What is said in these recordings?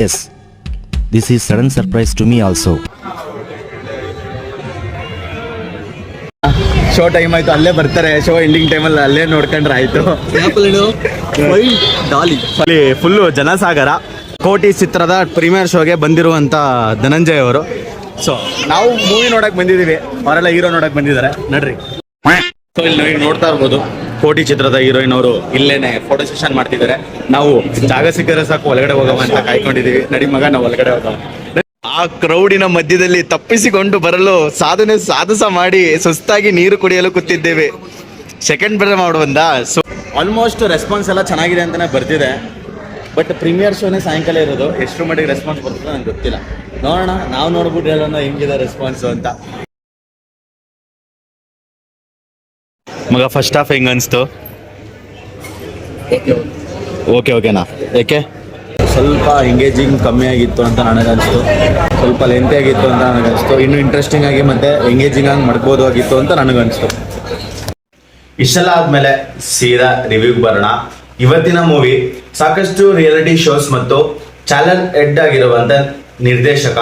Yes, this is sudden surprise to me also. Show time ಆಯ್ತು ಅಲ್ಲೇ ಬರ್ತಾರೆ. Show ending ಟೈಮಲ್ಲಿ ಅಲ್ಲೇ ನೋಡ್ಕೊಂಡ್ರೆ ಆಯ್ತು. ಡಾಲಿ ಅಲ್ಲಿ ಫುಲ್ಲು ಜನಸಾಗರ. ಕೋಟಿ ಚಿತ್ರದ ಪ್ರೀಮಿಯರ್ ಶೋಗೆ ಬಂದಿರುವಂತ ಧನಂಜಯ್ ಅವರು. ಸೊ ನಾವು ಮೂವಿ ನೋಡಕ್ ಬಂದಿದೀವಿ ಅವರೆಲ್ಲ ಹೀರೋ ನೋಡಕ್ ಬಂದಿದ್ದಾರೆ. ನಡ್ರಿ. ಸೊ ಇಲ್ಲಿ ನೋಡ್ತಾ ಇರ್ಬೋದು. ಕೋಟಿ ಚಿತ್ರದ ಹೀರೋಯಿನ್ ಅವರು ಇಲ್ಲೇನೆ ಫೋಟೋ ಸೆಷನ್ ಮಾಡ್ತಿದ್ದಾರೆ. ನಾವು ಜಾಗ ಸಿಕ್ಕರೆ ಸಾಕು ಒಳಗಡೆ ಹೋಗವ ಅಂತ ಕಾಯ್ಕೊಂಡಿದೀವಿ ನಡಿ ಮಗ ನಾವು ಒಳಗಡೆ ಹೋಗವ. ಆ ಕ್ರೌಡಿನ ಮಧ್ಯದಲ್ಲಿ ತಪ್ಪಿಸಿಕೊಂಡು ಬರಲು ಸಾಧನೆ ಸಾಧಸ ಮಾಡಿ ಸುಸ್ತಾಗಿ ನೀರು ಕುಡಿಯಲು ಕೂತಿದ್ದೇವೆ. ಸೆಕೆಂಡ್ ಬೇರೆ ಮಾಡುವಂತ ಸೊ ಆಲ್ಮೋಸ್ಟ್ ರೆಸ್ಪಾನ್ಸ್ ಎಲ್ಲ ಚೆನ್ನಾಗಿದೆ ಅಂತಾನೆ ಬರ್ತಿದೆ. ಬಟ್ ಪ್ರೀಮಿಯರ್ ಶೋನೇ ಸಾಯಂಕಾಲ ಇರೋದು. ಎಷ್ಟು ಮಟ್ಟಿಗೆ ರೆಸ್ಪಾನ್ಸ್ ಬರ್ತದೆ ನನಗೆ ಗೊತ್ತಿಲ್ಲ. ನೋಡೋಣ ನಾವು ನೋಡ್ಬಿಟ್ಟು ಹೇಳೋಣ ಹೆಂಗಿದೆ ರೆಸ್ಪಾನ್ಸು ಅಂತ. ಮಗ ಫಸ್ಟ್ ಹಾಫ್ ಹೆಂಗ ಅನಿಸ್ತು? ಓಕೆ ಓಕೆನಾ ಏಕೆ? ಸ್ವಲ್ಪ ಎಂಗೇಜಿಂಗ್ ಕಮ್ಮಿ ಆಗಿತ್ತು ಅಂತ ನನಗನ್ಸ್ತು. ಸ್ವಲ್ಪ ಲೆಂತಿ ಆಗಿತ್ತು ಅಂತ ನನಗನ್ಸ್ತು. ಇನ್ನು ಇಂಟ್ರೆಸ್ಟಿಂಗ್ ಆಗಿ ಮತ್ತೆ ಎಂಗೇಜಿಂಗ್ ಆಗಿ ಮಾಡ್ಬೋದು ಆಗಿತ್ತು ಅಂತ ನನಗನ್ಸ್ತು. ಇಷ್ಟೆಲ್ಲ ಆದ್ಮೇಲೆ ಸೀದಾ ರಿವ್ಯೂಗೆ ಬರೋಣ. ಇವತ್ತಿನ ಮೂವಿ ಸಾಕಷ್ಟು ರಿಯಾಲಿಟಿ ಶೋಸ್ ಮತ್ತು ಚಾಲೆಂಜ್ ಹೆಡ್ ಆಗಿರುವಂತ ನಿರ್ದೇಶಕ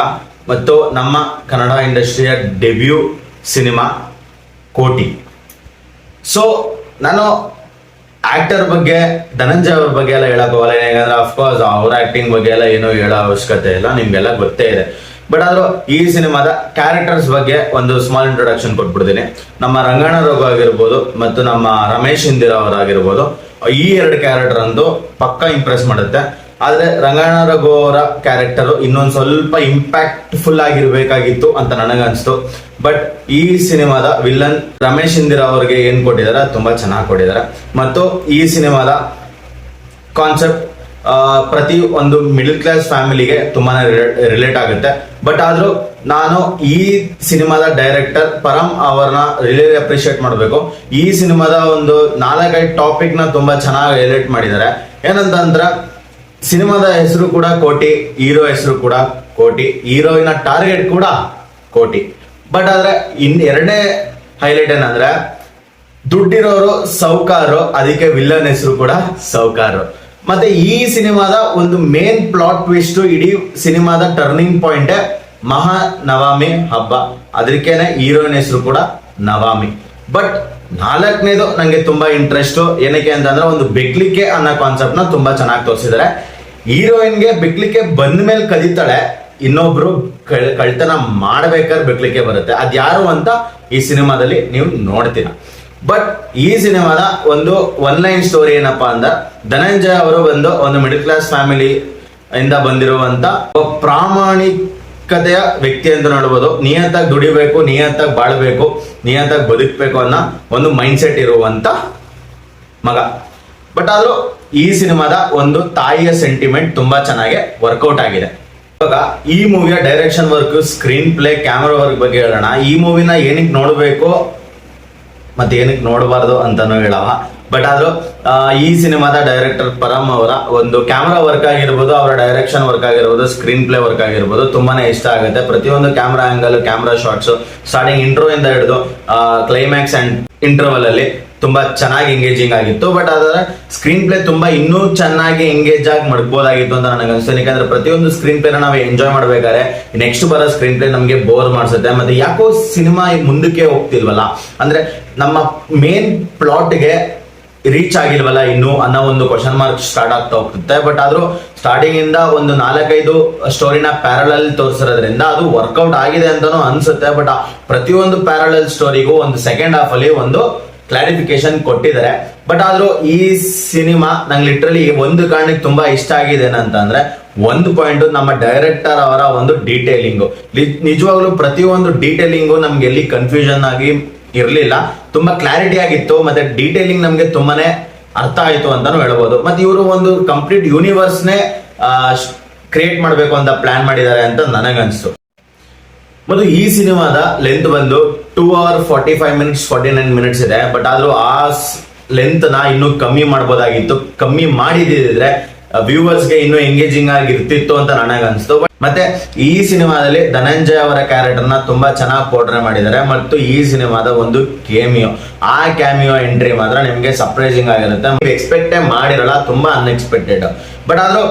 ಮತ್ತು ನಮ್ಮ ಕನ್ನಡ ಇಂಡಸ್ಟ್ರಿಯ ಡೆಬ್ಯೂ ಸಿನಿಮಾ ಕೋಟಿ. ಸೊ ನಾನು ಆಕ್ಟರ್ ಬಗ್ಗೆ, ಧನಂಜಯ ಅವ್ರ ಬಗ್ಗೆ ಎಲ್ಲ ಹೇಳಕ್ ಹೋಗಲ್ಲ. ಯಾಕಂದ್ರೆ ಅಫ್ಕೋರ್ಸ್ ಅವ್ರ ಆಕ್ಟಿಂಗ್ ಬಗ್ಗೆ ಎಲ್ಲ ಏನೋ ಹೇಳೋ ಅವಶ್ಯಕತೆ ಇಲ್ಲ. ನಿಮ್ಗೆಲ್ಲ ಗೊತ್ತೇ ಇದೆ. ಬಟ್ ಆದ್ರೂ ಈ ಸಿನಿಮಾದ ಕ್ಯಾರೆಕ್ಟರ್ಸ್ ಬಗ್ಗೆ ಒಂದು ಸ್ಮಾಲ್ ಇಂಟ್ರೊಡಕ್ಷನ್ ಕೊಟ್ಬಿಡ್ತೀನಿ. ನಮ್ಮ ರಂಗಣ ರೋಗ ಆಗಿರ್ಬೋದು ಮತ್ತು ನಮ್ಮ ರಮೇಶ್ ಇಂದಿರಾ ಅವರಾಗಿರ್ಬೋದು ಈ ಎರಡು ಕ್ಯಾರೆಕ್ಟರ್ ಅಂದು ಪಕ್ಕ ಇಂಪ್ರೆಸ್ ಮಾಡುತ್ತೆ. ಆದ್ರೆ ರಂಗಣ ರಘು ಅವರ ಕ್ಯಾರೆಕ್ಟರ್ ಇನ್ನೊಂದು ಸ್ವಲ್ಪ ಇಂಪ್ಯಾಕ್ಟ್ ಫುಲ್ ಆಗಿರ್ಬೇಕಾಗಿತ್ತು ಅಂತ ನನಗನ್ಸ್ತು. ಬಟ್ ಈ ಸಿನಿಮಾದ ವಿಲ್ಲನ್ ರಮೇಶ್ ಇಂದಿರಾ ಅವ್ರಿಗೆ ಏನ್ ಕೊಟ್ಟಿದ್ದಾರೆ ತುಂಬಾ ಚೆನ್ನಾಗಿ ಕೊಟ್ಟಿದ್ದಾರೆ ಮತ್ತು ಈ ಸಿನಿಮಾದ ಕಾನ್ಸೆಪ್ಟ್ ಪ್ರತಿ ಒಂದು ಮಿಡಲ್ ಕ್ಲಾಸ್ ಫ್ಯಾಮಿಲಿಗೆ ತುಂಬಾನೇ ರಿಲೇಟ್ ಆಗುತ್ತೆ. ಬಟ್ ಆದ್ರೂ ನಾನು ಈ ಸಿನಿಮಾದ ಡೈರೆಕ್ಟರ್ ಪರಂ ಅವರನ್ನ ರಿಲೇ ಅಪ್ರಿಷಿಯೇಟ್ ಮಾಡಬೇಕು. ಈ ಸಿನಿಮಾದ ಒಂದು ನಾಲ್ಕೈದು ನ ತುಂಬಾ ಚೆನ್ನಾಗಿ ಹೈಲೈಟ್ ಮಾಡಿದ್ದಾರೆ. ಏನಂತಂದ್ರ ಸಿನಿಮಾದ ಹೆಸರು ಕೂಡ ಕೋಟಿ, ಹೀರೋ ಹೆಸರು ಕೂಡ ಕೋಟಿ, ಹೀರೋಯಿನ ಟಾರ್ಗೆಟ್ ಕೂಡ ಕೋಟಿ. ಬಟ್ ಆದ್ರೆ ಇನ್ ಎರಡನೇ ಹೈಲೈಟ್ ಏನಂದ್ರೆ, ದುಡ್ಡಿರೋರು ಸೌಕಾರು ಅದಕ್ಕೆ ವಿಲ್ಲನ್ ಹೆಸರು ಕೂಡ ಸೌಕಾರು ಮತ್ತೆ ಈ ಸಿನಿಮಾದ ಒಂದು ಮೇನ್ ಪ್ಲಾಟ್ ಟ್ವಿಸ್ಟ್ ಇಡೀ ಸಿನಿಮಾದ ಟರ್ನಿಂಗ್ ಪಾಯಿಂಟ್ ಮಹಾ ನವಾಮಿ ಹಬ್ಬ. ಅದಕ್ಕೇನೆ ಹೀರೋಯಿನ್ ಹೆಸರು ಕೂಡ ನವಾಮಿ ಬಟ್ ನಾಲ್ಕನೇದು ನಂಗೆ ತುಂಬಾ ಇಂಟ್ರೆಸ್ಟ್ ಏನಕ್ಕೆ ಅಂತಂದ್ರೆ ಒಂದು ಬೆಕ್ಲಿಕ್ಕೆ ಅನ್ನೋ ಕಾನ್ಸೆಪ್ಟ್ನ ತುಂಬಾ ಚೆನ್ನಾಗಿ ತೋರಿಸಿದ್ದಾರೆ ಹೀರೋಯಿನ್ಗೆ ಬೆಕ್ಲಿಕ್ಕೆ ಬಂದ ಮೇಲೆ ಕಲಿತಾಳೆ, ಇನ್ನೊಬ್ರು ಕಳ್ತನ ಮಾಡ್ಬೇಕಾದ್ರೆ ಬೆಕ್ಲಿಕ್ಕೆ ಬರುತ್ತೆ. ಅದ್ಯಾರು ಅಂತ ಈ ಸಿನಿಮಾದಲ್ಲಿ ನೀವು ನೋಡ್ತೀರ. ಬಟ್ ಈ ಸಿನಿಮಾದ ಒಂದು ಒನ್ ಲೈನ್ ಸ್ಟೋರಿ ಏನಪ್ಪಾ ಅಂದ್ರೆ, ಧನಂಜಯ ಅವರು ಬಂದು ಒಂದು ಮಿಡಲ್ ಕ್ಲಾಸ್ ಫ್ಯಾಮಿಲಿ ಇಂದ ಬಂದಿರುವಂತ ಒಬ್ಬ ಪ್ರಾಮಾಣಿಕತೆಯ ವ್ಯಕ್ತಿ ಅಂತ ನೋಡ್ಬೋದು. ನಿಯತ್ತಾಗಿ ದುಡಿಬೇಕು, ನಿಯತ್ತಾಗಿ ಬಾಳ್ಬೇಕು, ನಿಯತ್ತಾಗಿ ಬದುಕಬೇಕು ಅನ್ನೋ ಒಂದು ಮೈಂಡ್ ಸೆಟ್ ಇರುವಂತ ಮಗ. ಬಟ್ ಆದ್ರೂ ಈ ಸಿನಿಮಾದ ಒಂದು ತಾಯಿಯ ಸೆಂಟಿಮೆಂಟ್ ತುಂಬಾ ಚೆನ್ನಾಗಿ ವರ್ಕೌಟ್ ಆಗಿದೆ. ಇವಾಗ ಈ ಮೂವಿಯ direction work screenplay camera work ಬಗ್ಗೆ ಹೇಳೋಣ. ಈ ಮೂವಿನ ಏನಕ್ಕೆ ನೋಡಬೇಕು ಮತ್ತೆ ಏನಕ್ಕೆ ನೋಡಬಾರ್ದು ಅಂತಾನು ಹೇಳವ ಬಟ್ ಆದ್ರೂ ಈ ಸಿನಿಮಾದ ಡೈರೆಕ್ಟರ್ ಪರಮ್ ಅವರ ಒಂದು ಕ್ಯಾಮ್ರಾ ವರ್ಕ್ ಆಗಿರ್ಬೋದು, ಅವರ ಡೈರೆಕ್ಷನ್ ವರ್ಕ್ ಆಗಿರ್ಬೋದು ಸ್ಕ್ರೀನ್ ಪ್ಲೇ ವರ್ಕ್ ಆಗಿರ್ಬೋದು, ತುಂಬಾನೇ ಇಷ್ಟ ಆಗುತ್ತೆ. ಪ್ರತಿಯೊಂದು camera angle camera shots starting intro ಇಂದ ಹಿಡಿದು ಕ್ಲೈಮ್ಯಾಕ್ಸ್ ಅಂಡ್ ಇಂಟರ್ವಲ್ ಅಲ್ಲಿ ತುಂಬಾ ಚೆನ್ನಾಗಿ ಎಂಗೇಜಿಂಗ್ ಆಗಿತ್ತು ಬಟ್ ಅದರ ಸ್ಕ್ರೀನ್ ಪ್ಲೇ ತುಂಬಾ ಇನ್ನೂ ಚೆನ್ನಾಗಿ ಎಂಗೇಜ್ ಆಗಿ ಮಾಡ್ಬೋದಾಗಿತ್ತು ಅಂತ ನನಗೆ ಅನಿಸುತ್ತೆ ಯಾಕಂದ್ರೆ ಪ್ರತಿಯೊಂದು ಸ್ಕ್ರೀನ್ ಪ್ಲೇನ ನಾವು ಎಂಜಾಯ್ ಮಾಡ್ಬೇಕಾದ್ರೆ ನೆಕ್ಸ್ಟ್ ಬರೋ ಸ್ಕ್ರೀನ್ ಪ್ಲೇ ನಮಗೆ ಬೋರ್ ಮಾಡಿಸುತ್ತೆ. ಮತ್ತೆ ಯಾಕೋ ಸಿನಿಮಾ ಮುಂದಕ್ಕೆ ಹೋಗ್ತಿಲ್ವಲ್ಲ? ಅಂದ್ರೆ ನಮ್ಮ ಮೇನ್ ಪ್ಲಾಟ್ಗೆ ರೀಚ್ ಆಗಿಲ್ವಲ್ಲ ಇನ್ನು ಅನ್ನೋ ಒಂದು ಕ್ವಶನ್ ಮಾರ್ಕ್ ಸ್ಟಾರ್ಟ್ ಆಗ್ತಾ ಹೋಗ್ತದೆ. ಬಟ್ ಆದ್ರೂ ಸ್ಟಾರ್ಟಿಂಗ್ ಇಂದ ಒಂದು ನಾಲ್ಕೈದು ಸ್ಟೋರಿನ ಪ್ಯಾರಲಲ್ ತೋರಿಸಿರೋದ್ರಿಂದ ಅದು ವರ್ಕೌಟ್ ಆಗಿದೆ ಅಂತಾನು ಅನ್ಸುತ್ತೆ. ಬಟ್ ಪ್ರತಿಯೊಂದು ಪ್ಯಾರಲಲ್ ಸ್ಟೋರಿಗೂ ಒಂದು ಸೆಕೆಂಡ್ ಹಾಫ್ ಅಲ್ಲಿ ಒಂದು ಕ್ಲಾರಿಫಿಕೇಶನ್ ಕೊಟ್ಟಿದ್ದಾರೆ. ಬಟ್ ಆದ್ರೂ ಈ ಸಿನಿಮಾ ನಂಗೆ ಲಿಟ್ರಲಿ ಒಂದು ಕಾರಣಕ್ಕೆ ತುಂಬಾ ಇಷ್ಟ ಆಗಿದೆ ಏನಂತಂದ್ರೆ ಒಂದು ಪಾಯಿಂಟ್ ನಮ್ಮ ಡೈರೆಕ್ಟರ್ ಅವರ ಒಂದು ಡೀಟೇಲಿಂಗು ನಿಜವಾಗ್ಲೂ ಪ್ರತಿಯೊಂದು ಡೀಟೇಲಿಂಗು ನಮ್ಗೆ ಎಲ್ಲಿ ಕನ್ಫ್ಯೂಷನ್ ಆಗಿ ಇರಲಿಲ್ಲ. ತುಂಬಾ ಕ್ಲಾರಿಟಿ ಆಗಿತ್ತು, ಮತ್ತೆ ಡೀಟೇಲಿಂಗ್ ನಮ್ಗೆ ತುಂಬಾನೇ ಅರ್ಥ ಆಯ್ತು ಅಂತಾನು ಹೇಳ್ಬೋದು. ಮತ್ತೆ ಇವರು ಒಂದು ಕಂಪ್ಲೀಟ್ ಯೂನಿವರ್ಸ್ನೇ ಕ್ರಿಯೇಟ್ ಮಾಡಬೇಕು ಅಂತ ಪ್ಲಾನ್ ಮಾಡಿದ್ದಾರೆ ಅಂತ ನನಗನ್ಸ್ತು ಮತ್ತು ಈ ಸಿನಿಮಾದ ಲೆಂತ್ ಬಂದು two hour forty five minutes forty nine minutes ಇದೆ. ಬಟ್ ಆದರೂ ಆ ಲೆಂತ್ನ ಇನ್ನೂ ಕಮ್ಮಿ ಮಾಡ್ಬೋದಾಗಿತ್ತು. ಕಮ್ಮಿ ಮಾಡಿದಿದ್ರೆ ವ್ಯೂವರ್ಸ್ಗೆ ಇನ್ನೂ ಎಂಗೇಜಿಂಗ್ ಆಗಿ ಇರ್ತಿತ್ತು ಅಂತ ನನಗೆ ಅನಿಸ್ತು ಮತ್ತೆ ಈ ಸಿನಿಮಾದಲ್ಲಿ ಧನಂಜಯ ಅವರ ಕ್ಯಾರೆಕ್ಟರ್ನ ತುಂಬಾ ಚೆನ್ನಾಗಿ ಪೋರ್ಟ್ರೇ ಮಾಡಿದ್ದಾರೆ. ಮತ್ತು ಈ ಸಿನಿಮಾದ ಒಂದು ಕ್ಯಾಮಿಯೋ ಆ ಕ್ಯಾಮಿಯೋ ಎಂಟ್ರಿ ಮಾತ್ರ ನಿಮಗೆ ಸರ್ಪ್ರೈಸಿಂಗ್ ಆಗಿರುತ್ತೆ. ಎಕ್ಸ್ಪೆಕ್ಟೇ ಮಾಡಿರಲ್ಲ, ತುಂಬಾ ಅನ್ಎಕ್ಸ್ಪೆಕ್ಟೆಡ್ ಬಟ್ ಆದ್ರೂ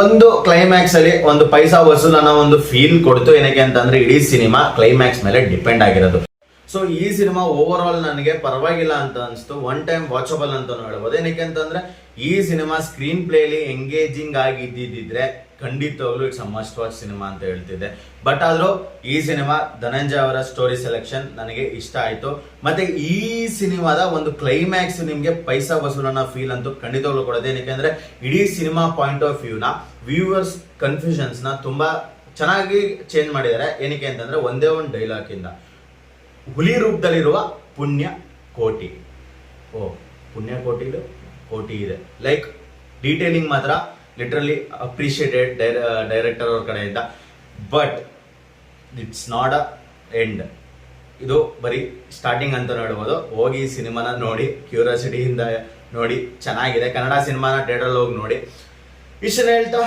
ಒಂದು ಕ್ಲೈಮ್ಯಾಕ್ಸ್ ಅಲ್ಲಿ ಒಂದು ಪೈಸಾ ವಸೂಲ್ ಒಂದು ಫೀಲ್ ಕೊಡ್ತು. ಏನಕ್ಕೆ ಅಂತಂದ್ರೆ ಇಡೀ ಸಿನಿಮಾ ಕ್ಲೈಮ್ಯಾಕ್ಸ್ ಮೇಲೆ ಡಿಪೆಂಡ್ ಆಗಿರೋದು. ಸೊ ಈ ಸಿನಿಮಾ ಓವರ್ ಆಲ್ ನನಗೆ ಪರವಾಗಿಲ್ಲ ಅಂತ ಅನಿಸ್ತು. ಒನ್ ಟೈಮ್ ವಾಚಬಲ್ ಅಂತ ಹೇಳ್ಬೋದು ಏನಕ್ಕೆ ಅಂತಂದ್ರೆ, ಈ ಸಿನಿಮಾ ಸ್ಕ್ರೀನ್ ಪ್ಲೇಲಿ ಎಂಗೇಜಿಂಗ್ ಆಗಿ ಇದ್ದಿದ್ದರೆ ಖಂಡಿತವಾಗ್ಲೂ it's a must watch cinema ಅಂತ ಹೇಳ್ತಿದ್ದೆ. ಬಟ್ ಆದ್ರೂ ಈ ಸಿನಿಮಾ ಧನಂಜಯ ಅವರ ಸ್ಟೋರಿ ಸೆಲೆಕ್ಷನ್ ನನಗೆ ಇಷ್ಟ ಆಯ್ತು. ಮತ್ತೆ ಈ ಸಿನಿಮಾದ ಒಂದು ಕ್ಲೈಮ್ಯಾಕ್ಸ್ ನಿಮಗೆ ಪೈಸಾ ವಸೂಲನ್ನ ಫೀಲ್ ಅಂತೂ ಖಂಡಿತವಾಗ್ಲೂ ಕೊಡೋದು ಏನಕ್ಕೆ ಅಂದರೆ, ಇಡೀ ಸಿನಿಮಾ ಪಾಯಿಂಟ್ ಆಫ್ ವ್ಯೂನ ವ್ಯೂವರ್ಸ್ ಕನ್ಫ್ಯೂಷನ್ಸ್ನ ತುಂಬಾ ಚೆನ್ನಾಗಿ ಚೇಂಜ್ ಮಾಡಿದ್ದಾರೆ. ಏನಕ್ಕೆ ಅಂತಂದ್ರೆ, ಒಂದೇ ಒಂದು ಡೈಲಾಗ್ ಇಂದ. ಹುಲಿ ರೂಪದಲ್ಲಿರುವ ಪುಣ್ಯ ಕೋಟಿ. ಓ, ಪುಣ್ಯ ಕೋಟಿಲು ಕೋಟಿ ಇದೆ. ಲೈಕ್ ಡೀಟೇಲಿಂಗ್ ಮಾತ್ರ ಲಿಟ್ರಲಿ ಅಪ್ರಿಷಿಯೇಟೆಡ್ ಡೈರೆಕ್ಟರ್ ಅವ್ರ ಕಡೆಯಿಂದ. But it's not a end ಇದು ಬರೀ ಸ್ಟಾರ್ಟಿಂಗ್ ಅಂತ ಹೇಳ್ಬೋದು. ಹೋಗಿ ಸಿನಿಮಾನ ನೋಡಿ ಕ್ಯೂರಿಯಾಸಿಟಿಯಿಂದ ನೋಡಿ, ಚೆನ್ನಾಗಿದೆ. ಕನ್ನಡ ಸಿನಿಮಾನ ಥಿಯೇಟ್ರಲ್ಲಿ ಹೋಗಿ ನೋಡಿ. ಇಷ್ಟನ್ನ ಹೇಳ್ತಾ,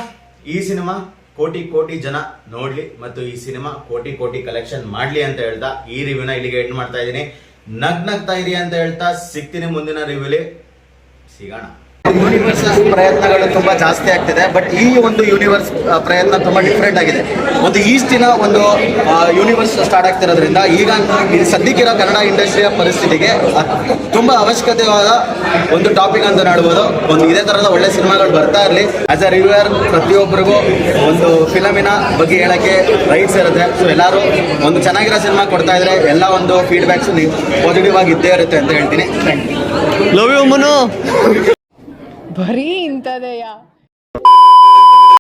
ಈ ಸಿನಿಮಾ ಕೋಟಿ ಕೋಟಿ ಜನ ನೋಡ್ಲಿ ಮತ್ತು ಈ ಸಿನಿಮಾ ಕೋಟಿ ಕೋಟಿ ಕಲೆಕ್ಷನ್ ಮಾಡ್ಲಿ ಅಂತ ಹೇಳ್ತಾ ಈ ರಿವ್ಯೂನ ಇಲ್ಲಿಗೆ ಎಂಡ್ ಮಾಡ್ತಾ ಇದ್ದೀನಿ. ನಗ್ ನಗ್ತಾ ಇರಿ ಅಂತ ಹೇಳ್ತಾ ಸಿಗ್ತೀನಿ ಮುಂದಿನ ರಿವ್ಯೂಲಿ ಸಿಗೋಣ. ಯೂನಿವರ್ಸ್ ಪ್ರಯತ್ನಗಳು ತುಂಬಾ ಜಾಸ್ತಿ ಆಗ್ತಿದೆ ಬಟ್ ಈ ಒಂದು ಯೂನಿವರ್ಸ್ ಪ್ರಯತ್ನ ತುಂಬಾ ಡಿಫ್ರೆಂಟ್ ಆಗಿದೆ. ಒಂದು ಈಸ್ಟಿನ ಒಂದು ಯೂನಿವರ್ಸ್ ಸ್ಟಾರ್ಟ್ ಆಗ್ತಿರೋದ್ರಿಂದ ಈಗ ಸದ್ಯಕ್ಕಿರೋ ಕನ್ನಡ ಇಂಡಸ್ಟ್ರಿಯ ಪರಿಸ್ಥಿತಿಗೆ ತುಂಬ ಅವಶ್ಯಕತೆಯಾದ ಒಂದು ಟಾಪಿಕ್ ಅಂತ ನೋಡ್ಬೋದು. ಒಂದು ಇದೇ ತರದ ಒಳ್ಳೆ ಸಿನಿಮಾಗಳು ಬರ್ತಾ ಇರಲಿ. ಆಸ್ ಅ ರಿವ್ಯೂಯರ್ ಪ್ರತಿಯೊಬ್ಬರಿಗೂ ಒಂದು ಫಿಲಮಿನ ಬಗ್ಗೆ ಹೇಳಕ್ಕೆ ರೈಟ್ಸ್ ಇರುತ್ತೆ. ಸೊ ಎಲ್ಲರೂ ಒಂದು ಚೆನ್ನಾಗಿರೋ ಸಿನಿಮಾ ಕೊಡ್ತಾ ಇದ್ರೆ ಎಲ್ಲ ಒಂದು ಫೀಡ್ಬ್ಯಾಕ್ಸ್ ಪಾಸಿಟಿವ್ ಆಗಿ ಇದ್ದೇ ಇರುತ್ತೆ ಅಂತ ಹೇಳ್ತೀನಿ. Love you Manu. ಬರೀ ಇಂಥದೆಯಾ?